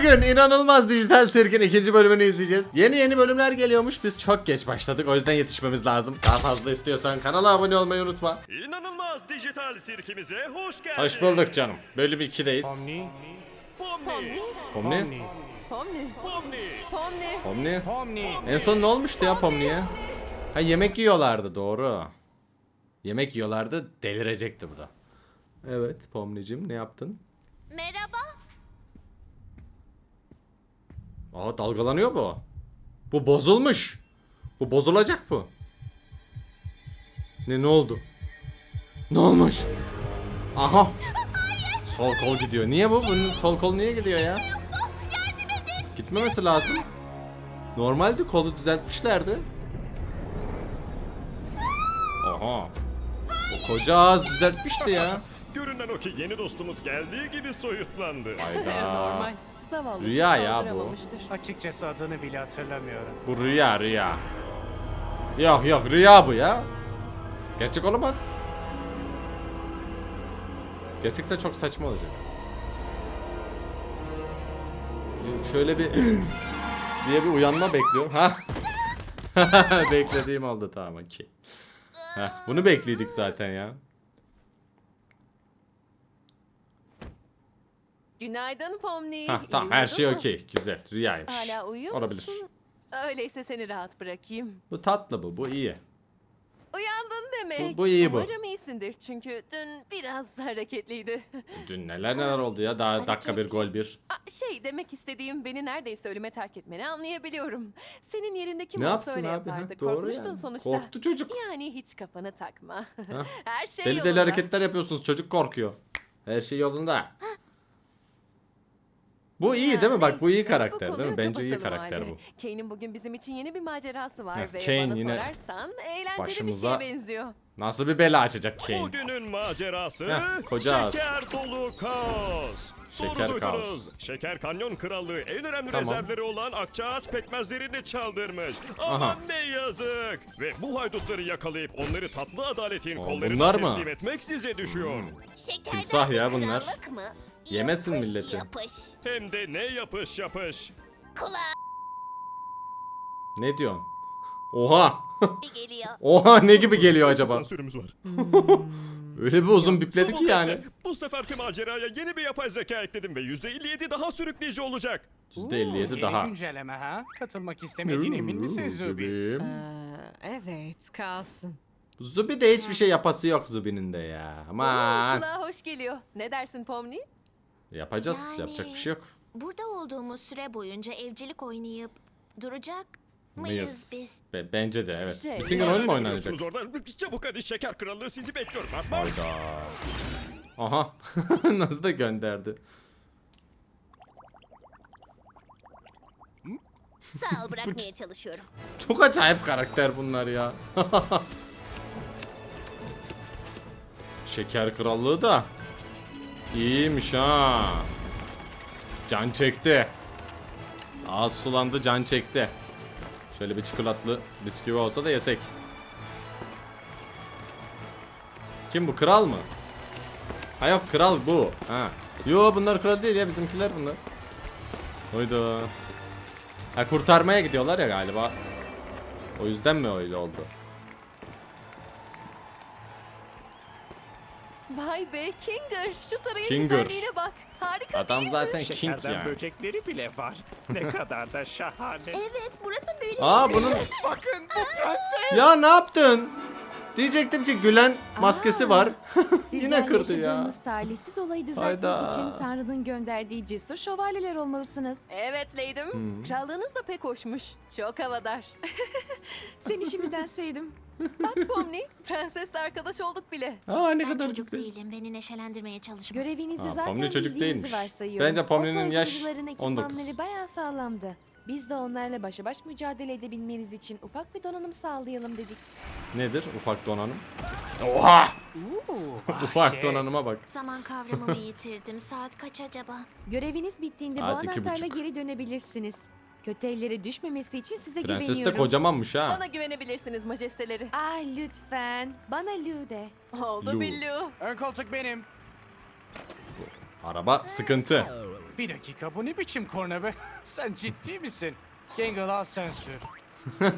Bugün inanılmaz dijital sirkin ikinci bölümünü izleyeceğiz. Yeni yeni bölümler geliyormuş. Biz çok geç başladık. O yüzden yetişmemiz lazım. Daha fazla istiyorsan kanala abone olmayı unutma. İnanılmaz dijital sirkimize hoş geldin. Hoş bulduk canım. Bölüm 2'deyiz. Pomni, Pomni. Pomni? Pomni, Pomni. Pomni. Pomni. Pomni? Pomni. En son ne olmuştu ya Pomni'ye? Ha yemek yiyorlardı doğru. Yemek yiyorlardı delirecekti bu da. Evet Pomni'cim ne yaptın? Merhaba. Aa dalgalanıyor bu. Bu bozulmuş. Bu bozulacak bu. Ne ne oldu? Ne olmuş? Aha. Sol kol gidiyor. Niye bu? Bunun sol kol niye gidiyor ya? Gitmemesi lazım. Normalde kolu düzeltmişlerdi. Aha. O koca ağız düzeltmişti ya. Görünen o ki yeni dostumuz geldiği gibi soyutlandı. Hayda. Normal. Zavallı Rüya ya bu. Açıkçası adını bile hatırlamıyorum. Bu rüya rüya. Yok yok rüya bu ya. Gerçek olamaz. Gerçekse çok saçma olacak. Şöyle bir diye bir uyanma bekliyorum. Ha? Beklediğim oldu tamam okey. Bunu bekliyorduk zaten ya. Günaydın Pomni. Ha tamam İyi her uyudun şey mu? okey. Güzel. Rüyaymış. Hala uyuyor Olabilir. musun? Öyleyse seni rahat bırakayım. Bu tatlı bu. Bu iyi. Uyandın demek. Bu- bu iyi bu. Umarım iyisindir çünkü dün biraz hareketliydi. Dün neler neler oldu ya. Daha dakika bir gol bir. Aa, şey demek istediğim beni neredeyse ölüme terk etmeni anlayabiliyorum. Senin yerinde kim Ne olsa yapsın öyle abi? yapardı. Ha, doğru Korkmuştun yani. sonuçta. Korktu çocuk. Yani hiç kafanı takma. Ha? Her şey Deli deli yolunda. hareketler yapıyorsunuz. Çocuk korkuyor. Her şey yolunda. Bu iyi değil mi? Bak bu iyi karakter değil mi? Bence iyi karakter bu. Kane'in bugün bizim için yeni bir macerası var ve Kane bana yine sorarsan eğlenceli başımıza- bir şeye benziyor. Nasıl bir bela açacak Kane? Bugünün macerası Heh, koca ağız. şeker dolu kaos. Şeker Doğru kaos. Şeker Kanyon Krallığı en önemli Tamam. rezervleri olan Akçaağaç pekmezlerini çaldırmış. Aha. Aman ne yazık. Ve bu haydutları yakalayıp onları tatlı adaletin Aa, kollarına bunlar mı? teslim etmek size düşüyor. Şekerden Timsah bir ya bunlar. krallık mı? Yemesin Yapış, milleti. Yapış. Hem de ne yapış yapış. Kulağa Ne diyorsun? Oha! geliyor. Oha ne gibi geliyor acaba? Asansörümüz var. Öyle bir uzun bipledi ki yani. Bu seferki maceraya yeni bir yapay zeka ekledim ve %57 daha sürükleyici olacak. %57 Yeni daha. güncelleme ha? Katılmak istemediğin emin misin Zubi? Bebeğim. evet kalsın. Zubi de hiçbir şey yapası yok Zubi'nin de ya. Aman. Kulağa hoş geliyor. Ne dersin Pomni? Yapacağız. Yani- Yapacak bir şey yok. Burada olduğumuz süre boyunca evcilik oynayıp duracak mıyız Mıyız? biz? Be- bence de evet. Şey- Bütün gün oyun mu oynanacak? Oradan çabuk hadi şeker krallığı sizi bekliyor. Marş marş. Hayda. Aha. Nasıl da gönderdi. Sağ ol bırakmaya çalışıyorum. Çok acayip karakter bunlar ya. Şeker krallığı da iyiymiş ha. Can çekti. Ağız sulandı can çekti. Şöyle bir çikolatlı bisküvi olsa da yesek. Kim bu kral mı? Ha yok kral bu. Ha. Yo bunlar kral değil ya bizimkiler bunlar. Oydu. Ha kurtarmaya gidiyorlar ya galiba. O yüzden mi öyle oldu? Vay be Kinger. Şu sarayın Kinger. güzelliğine bak. Harika Adam değil mi? zaten king Şekerden yani. böcekleri bile var. Ne kadar da şahane. Evet burası böyle. Aa bunun Bakın bu prenses. ya ne yaptın? Diyecektim ki Gülen maskesi var. Yine kırdı ya. yaşadığımız talihsiz olayı düzeltmek Hayda. için Tanrı'nın gönderdiği cesur şövalyeler olmalısınız. Evet Leydim. Krallığınız da pek hoşmuş. Çok havadar. Seni şimdiden sevdim. Bak Pomni. Prensesle arkadaş olduk bile. Aa ne Ben kadar çocuk güzel. değilim. Beni neşelendirmeye çalışma. Görevinizi Aa, zaten Pomni çocuk bildiğinizi değilmiş. varsayıyorum. Bence Pomni'nin O yaş soyguncuların 19. ekipmanları bayağı sağlamdı. Biz de onlarla başa baş mücadele edebilmeniz için ufak bir donanım sağlayalım dedik. Nedir ufak donanım? Oha! Ufak shit. donanıma bak. Zaman kavramımı yitirdim. Saat kaç acaba? Göreviniz bittiğinde Saat bu iki anahtarla buçuk. geri dönebilirsiniz. Kötü ellere düşmemesi için size Prenses de güveniyorum. kocamanmış ha. Bana güvenebilirsiniz majesteleri. Ah lütfen. Bana Lou de. Oldu Lu. Billu. Ön koltuk benim. Araba sıkıntı. Bir dakika bu ne biçim korna be? Sen ciddi misin? Gangle al sen sür.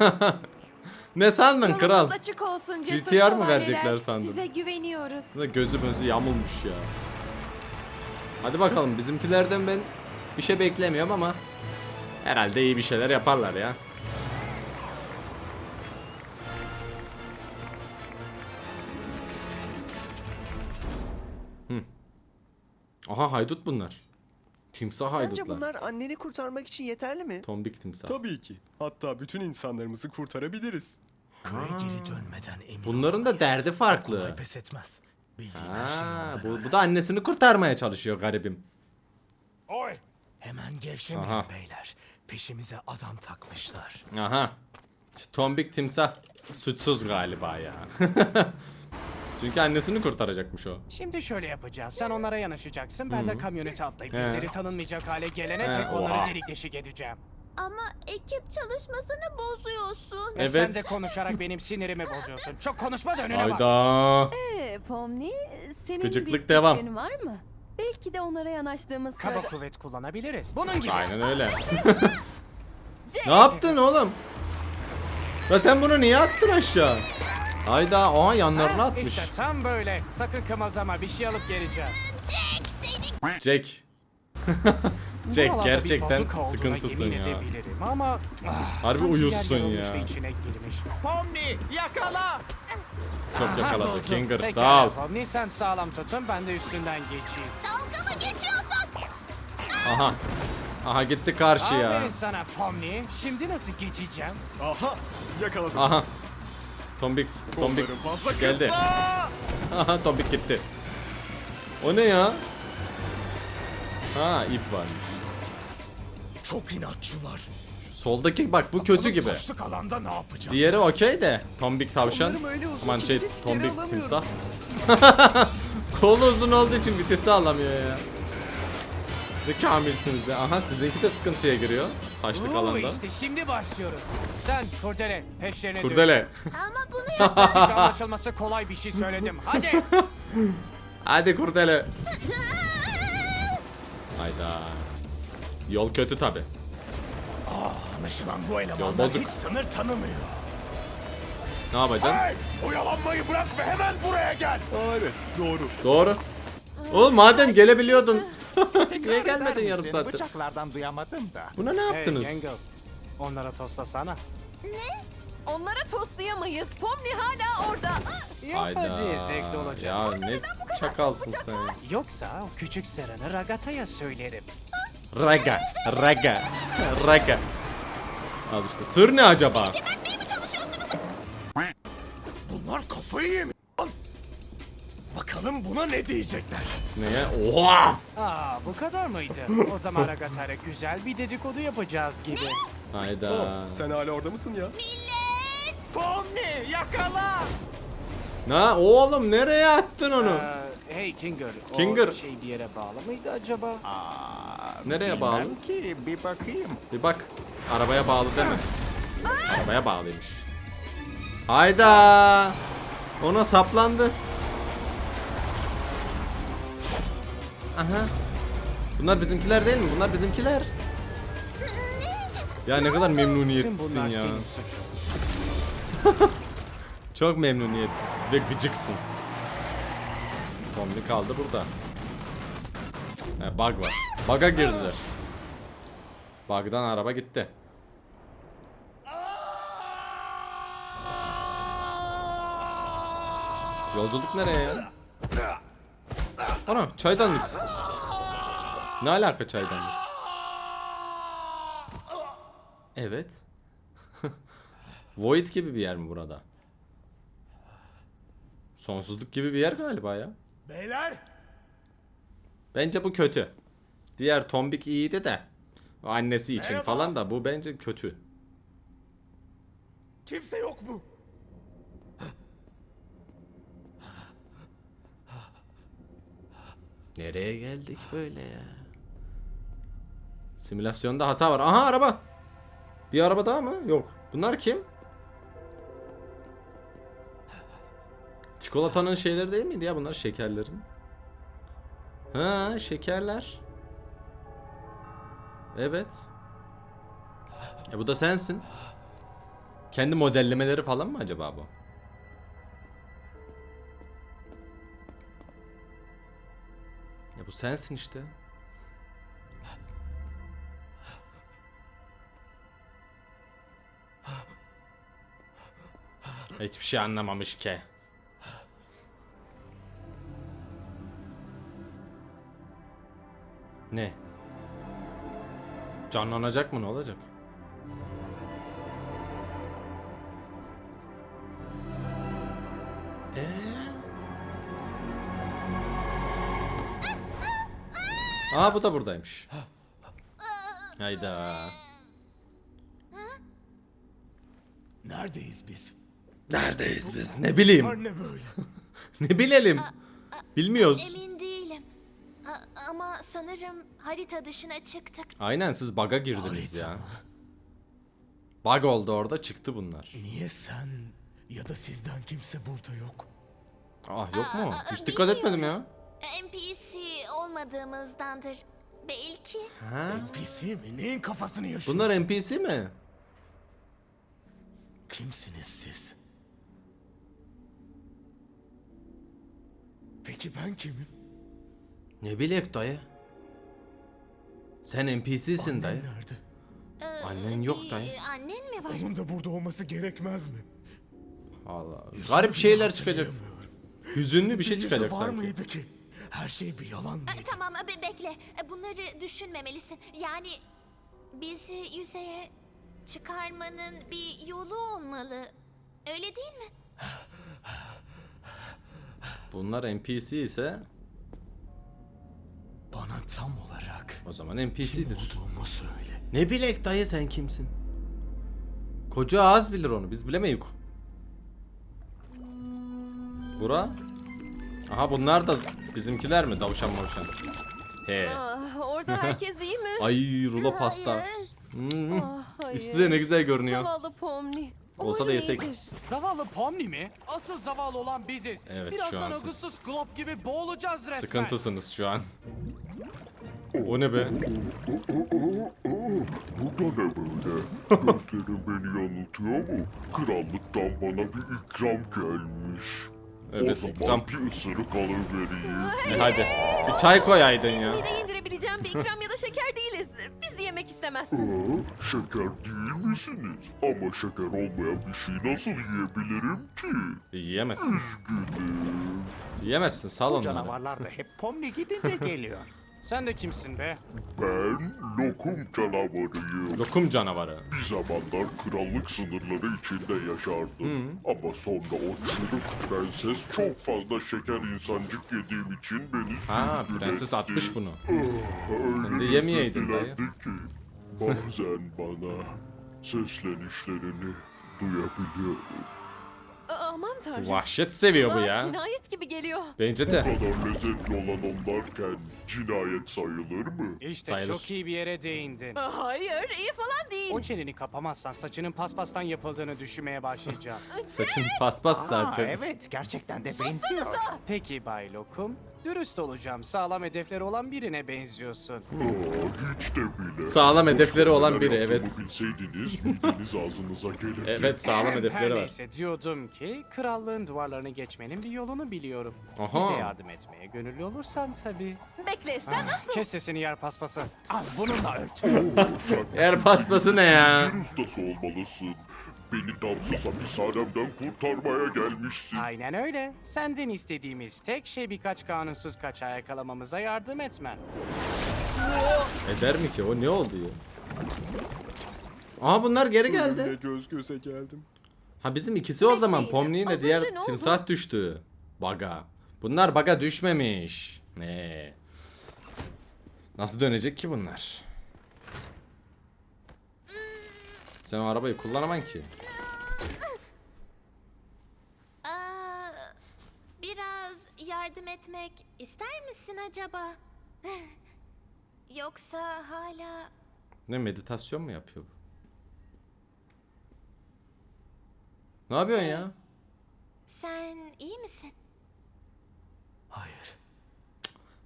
Ne sandın kral? Yolunuz açık olsun cesur GTR mı şövalyeler. verecekler sandın? Size güveniyoruz. Size gözü gözü yamulmuş ya. Hadi bakalım bizimkilerden ben bir şey beklemiyorum ama herhalde iyi bir şeyler yaparlar ya. Hı. Aha haydut bunlar. Timsah Sence haydutlar. bunlar anneni kurtarmak için yeterli mi? Tombik timsah. Tabii ki. Hatta bütün insanlarımızı kurtarabiliriz. Köye geri dönmeden emin Bunların da derdi farklı. kolay pes etmez. Bildiğim her şeyi Ha, ondan bu, öğren. bu da annesini kurtarmaya çalışıyor garibim. Oy! Hemen gevşemeyin Aha. beyler. Peşimize adam takmışlar. Aha. Şu tombik timsah suçsuz galiba ya. Çünkü annesini kurtaracakmış o. Şimdi şöyle yapacağız. Sen onlara yanaşacaksın. Ben de kamyonete atlayıp He. yüzleri tanınmayacak hale gelene He, tek onları oha. delik deşik edeceğim. Ama ekip çalışmasını bozuyorsun. Ve Sen Evet. de konuşarak benim sinirimi bozuyorsun. Çok konuşma da önüne bak. Hayda. Ee, Pomni, senin Gıcıklık bir devam. fikrin var mı? Belki de onlara yanaştığımız Kaba sırada... kuvvet kullanabiliriz. Bunun gibi. Aynen öyle. ne yaptın oğlum? Ya sen bunu niye attın aşağı? Hayda aha yanlarına Ha, atmış. İşte tam böyle. Sakın kımıldama. Bir şey alıp geleceğim. Jack. Jack Buralarda bir gerçekten bazuka olduğuna sıkıntısın yemin ya. edebilirim ama ah, Harbi sanki uyuzsun yer ya. da içine girmiş. Pomni yakala. Çok yakaladı. buldum. Kinger Pekala, sağ ol. Pomni sen sağlam tutun ben de üstünden geçeyim. Dalga mı geçiyorsun? Aha. Aha gitti karşıya. Aferin sana Pomni. Şimdi nasıl geçeceğim? Aha! Yakaladım. Aha. Tombik, tombik geldi. Aha tombik gitti. O ne ya? Ha ip varmış. Çok inatçılar. Şu soldaki bak bu kötü gibi. Alanda ne yapacağım? Diğeri okey de. Tombik tavşan. Kollarım öyle uzun Aman ki şey vites geri tombik alamıyorum. timsah. Kolu uzun olduğu için vitesi alamıyor ya. Ne kamilsiniz ya. Aha sizinki de sıkıntıya giriyor. Taşlık Oo, alanda. işte şimdi başlıyoruz. Sen kurdele peşlerine düş. Kurdele. Ama bunu basit anlaşılması kolay bir şey söyledim. Hadi. Hadi kurdele. Hayda. Yol kötü tabi. Anlaşılan bu Yol elemanlar bozuk. hiç sınır tanımıyor. Ne yapacaksın? Hey! Oyalanmayı bırak ve hemen buraya gel. Doğru. Doğru. Oğlum madem gelebiliyordun. Niye Tekrar eder gelmedin yarım misin? saattir? Bıçaklardan duyamadım da. Buna ne Hey yaptınız? Gangle. Onlara tostlasana. Onlara toslayamayız. Pomni hala orada. Yap hadi zevkli olacak. Ya ne çakalsın sen. Yoksa o küçük Seren'i Ragata'ya söylerim. Raga, raga, raga. Al işte. Sır ne acaba? gebertmeye mi çalışıyorsunuz? Bunlar kafayı yemiş. Bakalım buna ne diyecekler. Neye? Oha! Aa bu kadar mıydı? O zaman Ragata'yla güzel bir dedikodu yapacağız gibi. Hayda. Oh, sen hala orada mısın ya? Pomni yakala. Ne? Oğlum nereye attın onu? Ee, hey Kinger, Kinger. o şey bir yere bağlı mıydı acaba? Aa, Nereye bilmem bağlı? ki bir bakayım. Bir bak. Arabaya bağlı deme. Arabaya bağlıymış. Hayda! Ona saplandı. Aha. Bunlar bizimkiler değil mi? Bunlar bizimkiler. Ya ne kadar memnuniyetsizsin ya. Çok memnuniyetsiz ve gıcıksın. Kombi kaldı burada. He, bug var. Bug'a girdiler. Bug'dan araba gitti. Yolculuk nereye ya? Ana çaydanlık. Ne alaka çaydanlık? Evet. Void gibi bir yer mi burada? Sonsuzluk gibi bir yer galiba ya. Beyler! Bence bu kötü. Diğer tombik iyiydi de. Annesi için Merhaba. falan da bu bence kötü. Kimse yok mu? Nereye geldik böyle ya? Simülasyonda hata var. Aha araba. Bir araba daha mı? Yok. Bunlar kim? Çikolatanın şeyleri değil miydi ya bunlar şekerlerin? Ha şekerler. Evet. E bu da sensin. Kendi modellemeleri falan mı acaba bu? Bu sensin işte. Hiçbir şey anlamamış ki. Ne? Canlanacak mı ne olacak? Aa bu da buradaymış. Hayda. Neredeyiz biz? Neredeyiz biz? Ne bileyim. Ne böyle? Ne bilelim. Bilmiyoruz. Emin değilim. A- ama sanırım harita dışına çıktık. Aynen siz bug'a girdiniz Harita ya. mı? Bug oldu orada çıktı bunlar. Niye sen ya da sizden kimse burada yok? Ah yok mu? Aa, Hiç dikkat etmedim ya. NPC olmadığımızdandır. Belki. Ha? NPC mi? Neyin kafasını yaşıyorsun? Bunlar NPC mi? Kimsiniz siz? Peki ben kimim? Ne bilek dayı. Sen NPC'sin Annem dayı. nerede? Ee, Annen yok dayı. Annen mi var? Onun da burada olması gerekmez mi? Allah. Garip şeyler çıkacak. hatırlayamıyorum. Hüzünlü bir şey Yüzü çıkacak var sanki. mıydı ki? Her şey bir yalan mıydı? Ee, Tamam be- bekle. Ee, Bunları düşünmemelisin. Yani bizi yüzeye çıkarmanın bir yolu olmalı. Öyle değil mi? Bunlar NPC ise Bana tam olarak o zaman kim NPC'dir. olduğumu söyle. Ne bilek dayı sen kimsin? Koca ağız bilir onu biz bilemeyik. Bura? Aha bunlar da bizimkiler mi? Davuşan mavuşan. He. Ah, orada herkes iyi mi? Ay rulo pasta. Hayır. Hmm. Ah, hayır. Üstü de ne güzel görünüyor. Zavallı Pomni. Olsa da Umarım yesek. iyidir. Zavallı Pomni mi? Asıl zavallı olan biziz. Evet, şu Birazdan an siz- Augustus Glob gibi boğulacağız resmen. Sıkıntısınız şu an. O ne be? Bu da ne böyle? Gözlerim beni yanıltıyor mu? Krallıktan bana bir ikram gelmiş. Evet, o zaman ikram. bir ısırık alıvereyim. E hadi. Bir çay koyaydın Biz ya. mide indirebileceğim bir ikram ya da şeker değiliz. Bizi yemek istemezsin. Şeker değil misiniz? Ama şeker olmayan bir şey nasıl yiyebilirim ki? Yiyemezsin. Gülüm. Yiyemezsin sal Bu onları. canavarlar da hep Pomni gidince geliyor. Sen de kimsin be? Ben lokum canavarıyım. Lokum canavarı. Bir zamanlar krallık sınırları içinde yaşardım. Ama sonra o çürük prenses çok fazla şeker insancık yediğim için beni Ha sürgün prenses etti. atmış bunu. Öyle Sen de yemeyeydin dayı. ki bazen bana seslenişlerini duyabiliyorum. Aman tanrım. Vahşet seviyor bu Kulağa ya. Cinayet gibi geliyor. Bence Bu de. kadar lezzetli olan onlarken cinayet sayılır mı? İşte Sayılır. çok iyi bir yere değindin. Aa, Hayır iyi falan değil. O çeneni kapamazsan saçının paspastan yapıldığını düşünmeye başlayacağım. Saçın paspas Aa, zaten. evet gerçekten de benziyor. Peki Bay Lokum, dürüst olacağım. Sağlam hedefleri olan birine benziyorsun. Aa, hiç de bile. Sağlam Boş hedefleri olan biri, evet. Bilseydiniz mideniz ağzınıza gelirdi. Evet sağlam hedefleri Her var. neyse diyordum ki krallığın duvarlarını geçmenin bir yolunu biliyorum. Aha. Bize yardım etmeye gönüllü olursan tabii. Bekle sen nasıl? Kes sesini yer paspası. Al bununla ört. Sen Eğer paspası ne ya? bir ustası olmalısın. Beni damsız hapishanemden kurtarmaya gelmişsin. Aynen öyle. Senden istediğimiz tek şey birkaç kanunsuz kaçağı yakalamamıza yardım etmen. Eder mi ki o ne oldu ya? Aa bunlar geri geldi. göz göze geldim. Ha bizim ikisi o zaman Bekleyin. Pomni ile Az diğer önce ne oldu? timsah düştü. Baga. Bunlar baga düşmemiş. Ne? Nasıl dönecek ki bunlar? Sen o arabayı kullanaman ki. Aa, biraz yardım etmek ister misin acaba? Yoksa hala Ne meditasyon mu yapıyor bu? Ne yapıyorsun ya? sen iyi misin? Hayır.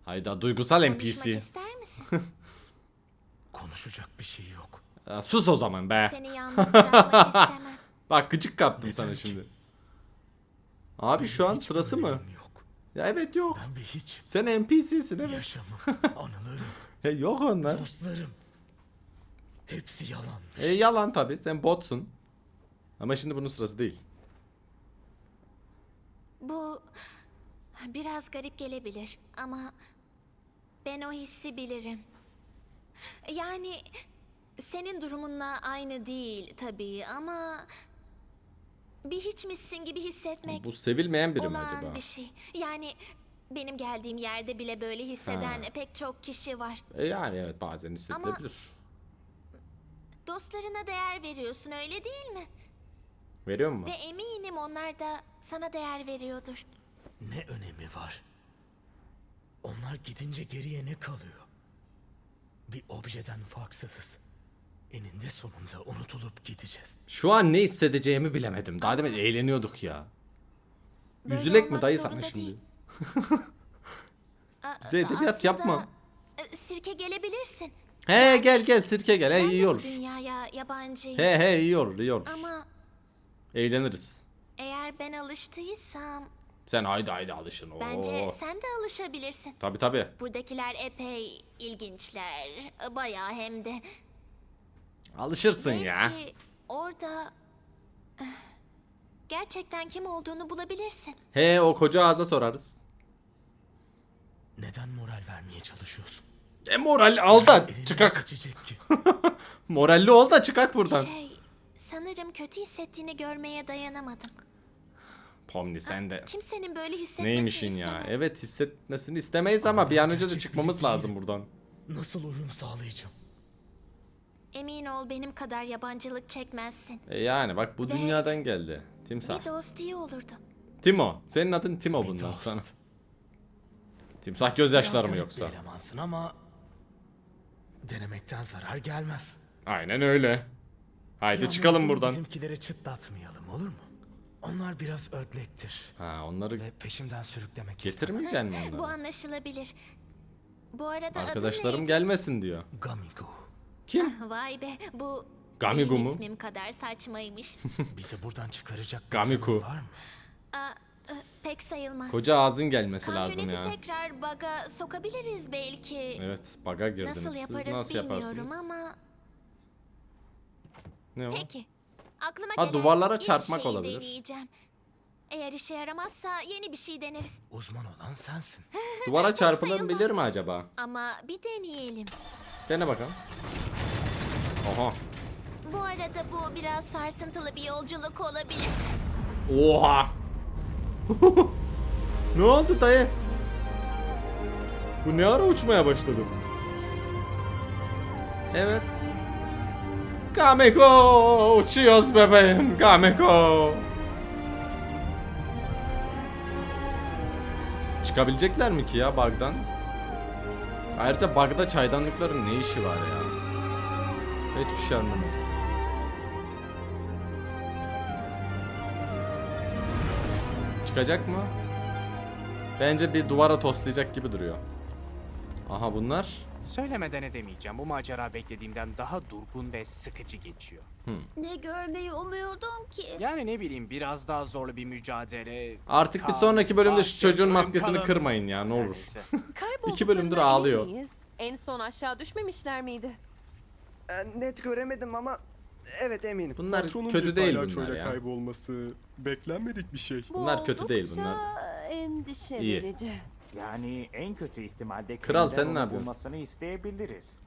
Hayda duygusal Konuşmak NPC. ister misin? Konuşacak bir şey yok. Ya sus o zaman be. Seni yalnız bırakmak istemem. Bak gıcık kaptım Neden sana ki? şimdi. Abi şu an Hiç sırası mı? Yok. Ya evet yok. Ben bir hiç. Sen NPC'sin evet. Yaşamım, anılarım, Ya yok onlar. dostlarım. Hepsi yalan. E yalan tabi sen botsun. Ama şimdi bunun sırası değil. Bu biraz garip gelebilir ama ben o hissi bilirim. Yani senin durumunla aynı değil tabii ama bir hiçmişsin gibi hissetmek Bu sevilmeyen biri mi acaba? bir şey. Yani benim geldiğim yerde bile böyle hisseden Ha. pek çok kişi var. E yani evet bazen hissedilebilir. Dostlarına değer veriyorsun öyle değil mi? Veriyor mu? Ve eminim onlar da sana değer veriyordur. Ne önemi var? Onlar gidince geriye ne kalıyor? Bir objeden farksızız. Eninde sonunda unutulup gideceğiz. Şu an ne hissedeceğimi bilemedim. Daha demin eğleniyorduk ya. Böyle Üzülek mi olmak dayı sana zorunda şimdi? değil. A- Bize edebiyat aslında, yapma. e, Sirke gelebilirsin. He gel gel sirke gel. He Ben de iyi bu olur. dünyaya yabancıyım. He he iyi olur iyi olur. Ama Eğleniriz. eğer ben alıştıysam Sen haydi haydi alışın. Oo. bence sen de alışabilirsin. Tabi tabi. Buradakiler epey ilginçler. Bayağı hem de. Alışırsın ya. Belki orada eh, gerçekten kim olduğunu bulabilirsin. He o koca ağza sorarız. Neden moral vermeye çalışıyorsun? E moral al da Elinden çıkak. geçecek ki. Moralli ol da çıkak buradan. Şey, sanırım kötü hissettiğini görmeye dayanamadım. Pomni sen de. Kimsenin böyle hissetmesini Neymişin ya? istemem. Evet hissetmesini istemeyiz ama bir an önce de çıkmamız lazım buradan. Nasıl uyum sağlayacağım? Emin ol benim kadar yabancılık çekmezsin. E yani bak bu Ve- dünyadan geldi. Timsah. Bir dost iyi olurdu. Timo. Senin adın Timo Bir bundan dost. sonra. Timsah gözyaşları Biraz mı garip bir yoksa? elemansın ama denemekten zarar gelmez. Aynen öyle. Haydi Yalnız çıkalım bunu buradan. Bizimkilere çıtlatmayalım olur mu? Onlar biraz ödlektir Ha onları ve peşimden sürüklemek istemem. getirmeyeceksin mi Bu onları? anlaşılabilir. Bu arada Arkadaşlarım adın gelmesin diyor. Gamigo. Kim? Vay be bu Gamigo benim mu? ismim kadar saçmaymış. Bizi buradan çıkaracak bir Gamiku. var mı? Aa, e, pek sayılmaz. Koca ağzın gelmesi lazım Kamyoneti ya. tekrar baga sokabiliriz belki. Evet baga girdiniz. Nasıl Siz yaparız nasıl bilmiyorum yaparsınız? ama Ne o? peki. Aklıma Ha, gelen duvarlara ilk çarpmak şeyi olabilir. deneyeceğim. Eğer işe yaramazsa yeni bir şey deneriz. Uzman olan sensin. Duvara çarpılabilir mi acaba? Ama bir deneyelim. Dene bakalım. Oha. Bu arada bu biraz sarsıntılı bir yolculuk olabilir. Oha. ne oldu dayı? Bu ne ara uçmaya başladı? Evet. Gameko uçuyoruz bebeğim Gameko. Çıkabilecekler mi ki ya bug'dan? Ayrıca bug'da çaydanlıkların ne işi var ya? Hiçbir şey anlamadım. Çıkacak mı? Bence bir duvara toslayacak gibi duruyor. Aha bunlar. Söylemeden edemeyeceğim. Bu macera beklediğimden daha durgun ve sıkıcı geçiyor. Ne görmeyi umuyordun ki? Yani ne bileyim biraz daha zorlu bir mücadele. Artık bir sonraki bölümde şu çocuğun maskesini kalın. kırmayın ya ne olur. İki bölümdür ağlıyor. En son aşağı düşmemişler miydi? E, net göremedim ama evet eminim. Bunlar Patronun kötü bir değil palyaçoyla bunlar ya. kaybolması beklenmedik bir şey. Bunlar kötü değil bunlar. endişe İyi. verici. Yani en kötü ihtimalde Kral, sen ne yapıyorsun? bulmasını isteyebiliriz.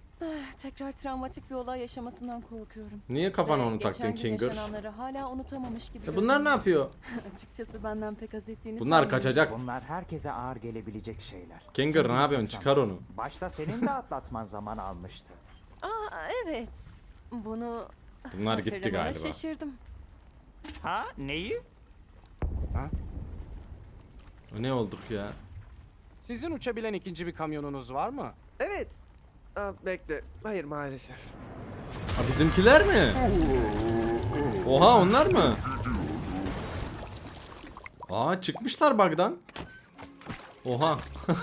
Tekrar travmatik bir olay yaşamasından korkuyorum. Niye kafana Ve onu taktın geçen gün Kinger? yaşananları hala unutamamış gibi. Ya bunlar ne yapıyor? görünüyor. Açıkçası benden pek az ettiğini Bunlar sanmıyorum. kaçacak. Bunlar herkese ağır gelebilecek şeyler. Kinger ne yapıyorsun? Çıkar onu. Başta senin de atlatman zaman almıştı. Aa evet. Bunu Bunlar gitti hatırlamana galiba. şaşırdım. Ha neyi? Ne olduk ya? Sizin uçabilen ikinci bir kamyonunuz var mı? Evet. Aa, bekle. Hayır maalesef. Ha bizimkiler mi? Oha onlar mı? Aa çıkmışlar bug'dan. Oha.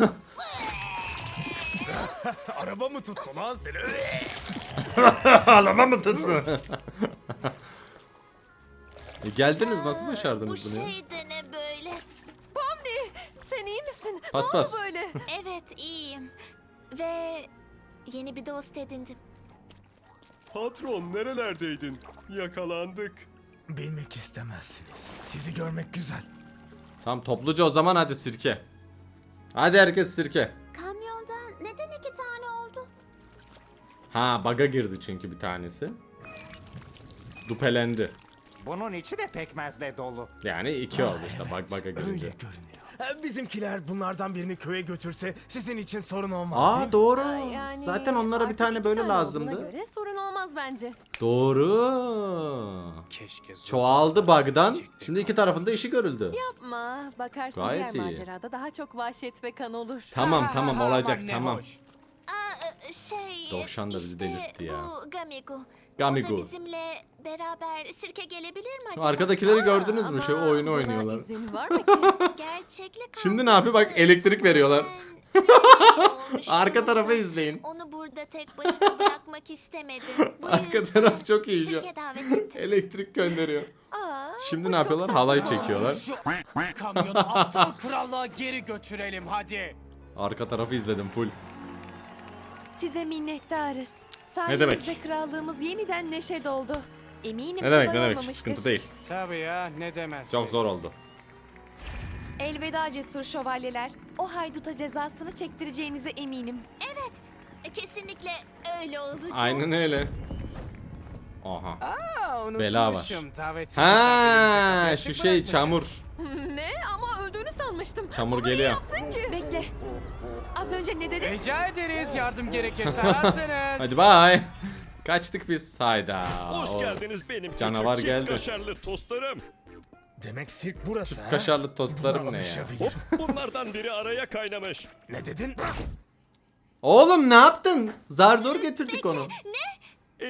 Araba mı tuttu lan seni? Ağlama mı tuttu? e geldiniz nasıl Bu başardınız bunu ya? şey de ne böyle? Pomni sen iyi misin? Pas ne pas. böyle? Evet iyiyim. Ve yeni bir dost edindim. Patron nerelerdeydin? Yakalandık. Bilmek istemezsiniz. Sizi görmek güzel. Tamam topluca o zaman hadi sirke. Hadi herkes sirke. Ha baga girdi çünkü bir tanesi. Dupelendi. Bunun içi de pekmezle dolu. Yani iki oldu işte Evet, baga Öyle girince. görünüyor. Ha, Bizimkiler bunlardan birini köye götürse sizin için sorun olmaz Aa doğru. Yani Zaten onlara bir artık tane iki böyle tane olduğuna lazımdı. göre sorun olmaz bence. Doğru. Keşke Çoğaldı bug'dan. Şimdi iki tarafında işi görüldü. Yapma. Bakarsın Gayet diğer iyi. macerada daha çok vahşet ve kan olur. Tamam tamam olacak tamam. Şey... Tavşan da bizi işte delirtti ya. bu Gamigo. Gamigo. O da bizimle beraber sirke gelebilir mi acaba? Arkadakileri gördünüz mü? Şu Ama oyunu buna oynuyorlar. izin var mı ki? Gerçeklik Şimdi ne yapıyor? Bak algısı elektrik veriyorlar. ben öyle olmuştum Arka tarafı izleyin. Onu burada tek başına bırakmak istemedim. Bu Arka yüzden taraf çok iyi şu an. Sirke davet ettim. Elektrik gönderiyor. Aa, Şimdi ne yapıyorlar? Halay çekiyorlar. Şu kamyonu aptal krallığa geri götürelim hadi. Arka tarafı izledim full. Size minnettarız. Ne demek? Sayenizde krallığımız yeniden neşe doldu. Eminim Ne demek kolay ne demek olmamıştır. sıkıntı değil. Tabii ya ne demez. Çok zor oldu. Elveda cesur şövalyeler. O hayduta cezasını çektireceğinize eminim. Kesinlikle öyle olacak. Aynen öyle. Aha. Aa, Bela var. Ha misafirimize şu şey çamur. Ne? Ama öldüğünü sanmıştım. Çamur geliyor. yaptın ki? Az önce ne dedin? Rica ederiz yardım gerekirse ararsınız. Hadi bay. Kaçtık biz. Hayda. Hoş O geldiniz benim Canavar küçük çift geldi. kaşarlı tostlarım. Demek sirk burası ha? Kaşarlı tostlarım Buna ne ya? alışabilir. Bunlardan biri araya kaynamış. Ne dedin? Oğlum ne yaptın? Zar zor getirdik onu.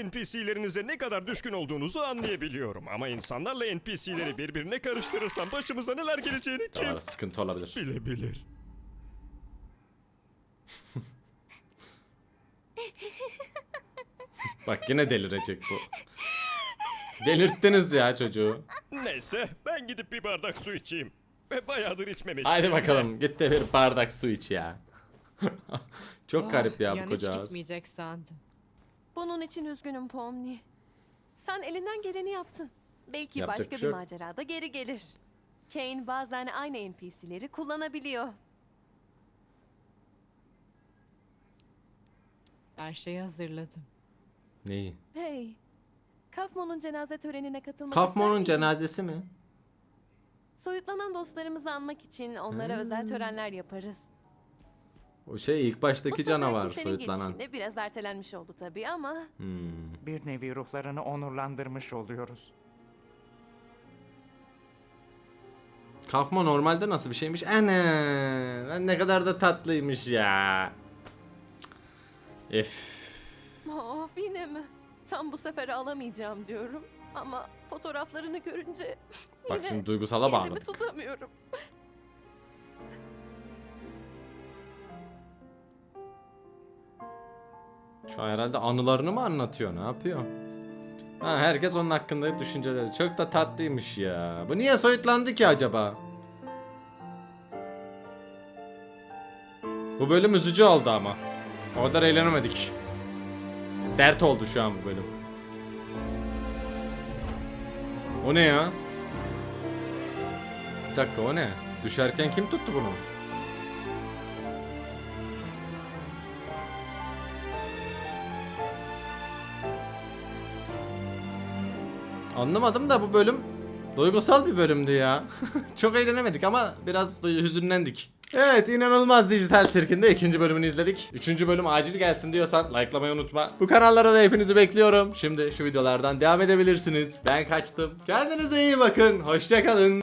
NPC'lerinize ne kadar düşkün olduğunuzu anlayabiliyorum. Ama insanlarla NPC'leri birbirine karıştırırsam başımıza neler geleceğini kim Doğru, sıkıntı olabilir. bilebilir. Bak yine delirecek bu. Delirttiniz ya çocuğu. Neyse ben gidip bir bardak su içeyim. Ve bayağıdır içmemiştim. Haydi bakalım git de bir bardak su iç ya. Çok garip ya bu kocağız. sandım. Bunun için üzgünüm Pomni. Sen elinden geleni yaptın. Belki Yapacak başka bir bir, şey yok. macerada geri gelir. Kane bazen aynı NPC'leri kullanabiliyor. Her şeyi hazırladım. Neyi? Hey, Kafmon'un cenaze törenine katılmak Kafmon'un ister miydin? cenazesi mi? Soyutlanan dostlarımızı anmak için onlara özel törenler yaparız. O şey ilk baştaki Bu seferki canavar senin soyutlanan. gelişinle biraz ertelenmiş oldu tabii ama Hmm. Bir nevi ruhlarını onurlandırmış oluyoruz. Kafmo normalde nasıl bir şeymiş? Ana, lan ne kadar da tatlıymış ya. Cık. Ef. Of yine mi? Tam bu sefer alamayacağım diyorum. Ama fotoğraflarını görünce Bak yine şimdi duygusala kendimi bağladık. tutamıyorum. Şu an herhalde anılarını mı anlatıyor? Ne yapıyor? Ha, herkes onun hakkında düşünceleri. Çok da tatlıymış ya. Bu niye soyutlandı ki acaba? Bu bölüm üzücü oldu ama. O kadar eğlenemedik. Dert oldu şu an bu bölüm. O ne ya? Bir dakika o ne? Düşerken kim tuttu bunu? Anlamadım da bu bölüm duygusal bir bölümdü ya. Çok eğlenemedik ama biraz hüzünlendik. Evet inanılmaz dijital sirkinde ikinci bölümünü izledik. Üçüncü bölüm acil gelsin diyorsan likelamayı unutma. Bu kanallara da hepinizi bekliyorum. Şimdi şu videolardan devam edebilirsiniz. Ben kaçtım. Kendinize iyi bakın. Hoşçakalın.